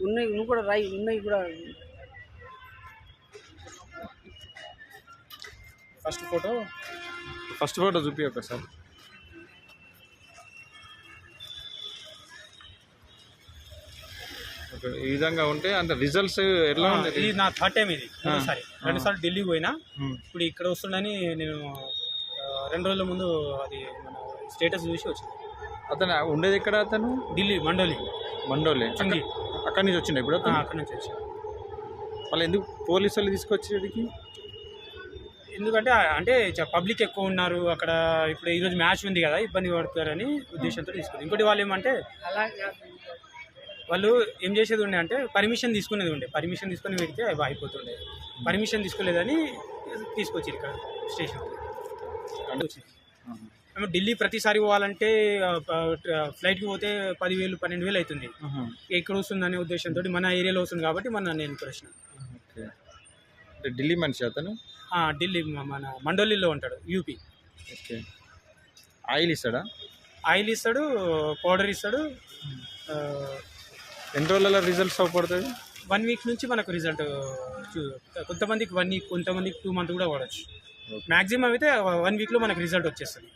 ఉన్నాయి నువ్వు కూడా రాయి ఉన్నాయి కూడా. ఫస్ట్ ఫోటో ఫస్ట్ ఫోటో చూపి ఒకసారి ఓకే, ఈ విధంగా ఉంటే అంత రిజల్ట్స్ ఎలా ఆ, ఉండేది? ఇది నా థర్డ్ టైం ఇది. రెండోసారి రెండు సార్లు ఢిల్లీకి పోయినా. ఇప్పుడు ఇక్కడ వస్తుండని నేను రెండు రోజుల ముందు అది మన స్టేటస్ చూసి వచ్చింది. అతను ఉండేది ఎక్కడ అతను? ఢిల్లీ మండోలి. మండోలే. చుంగి. అక్కడ- నుంచి వచ్చిండే ఇప్పుడు? అక్కడ నుంచి వచ్చి మళ్ళీ ఎందుకు పోలీసు వాళ్ళు తీసుకొచ్చేటికి ఎందుకంటే అంటే పబ్లిక్ ఎక్కువ ఉన్నారు అక్కడ ఇప్పుడు ఈరోజు మ్యాచ్ ఉంది కదా ఇబ్బంది పడతారని ఉద్దేశంతో తీసుకుంది ఇంకోటి వాళ్ళు ఏమంటే వాళ్ళు ఏం చేసేది ఉండే అంటే పర్మిషన్ తీసుకునేది ఉండే. పర్మిషన్ తీసుకుని పెడితే అవి అయిపోతుండే. పర్మిషన్ తీసుకోలేదని తీసుకొచ్చి ఇక్కడ స్టేషన్. మేము ఢిల్లీ ప్రతిసారి పోవాలంటే ఫ్లైట్కి పోతే పదివేలు పన్నెండు వేలు అవుతుంది ఆహా. ఇక్కడ వస్తుందనే ఉద్దేశంతో మన ఏరియాలో వస్తుంది కాబట్టి మన నేను ప్రశ్న. ఢిల్లీ మనిషి అతను? ఢిల్లీ మన మండోలీలో ఉంటాడు యూపీ. ఓకే. ఆయిల్ ఇస్తాడా? ఆయిల్ ఇస్తాడు పౌడర్ ఇస్తాడు ఎన్ని రోజుల రిజల్ట్స్ అవపడుతుంది వన్ వీక్ నుంచి మనకు రిజల్ట్ కొంతమందికి వన్ వీక్ కొంతమందికి టూ మంత్ కూడా వాడచ్చు మ్యాక్సిమం అయితే వన్ వీక్లో మనకు రిజల్ట్ వచ్చేస్తుంది.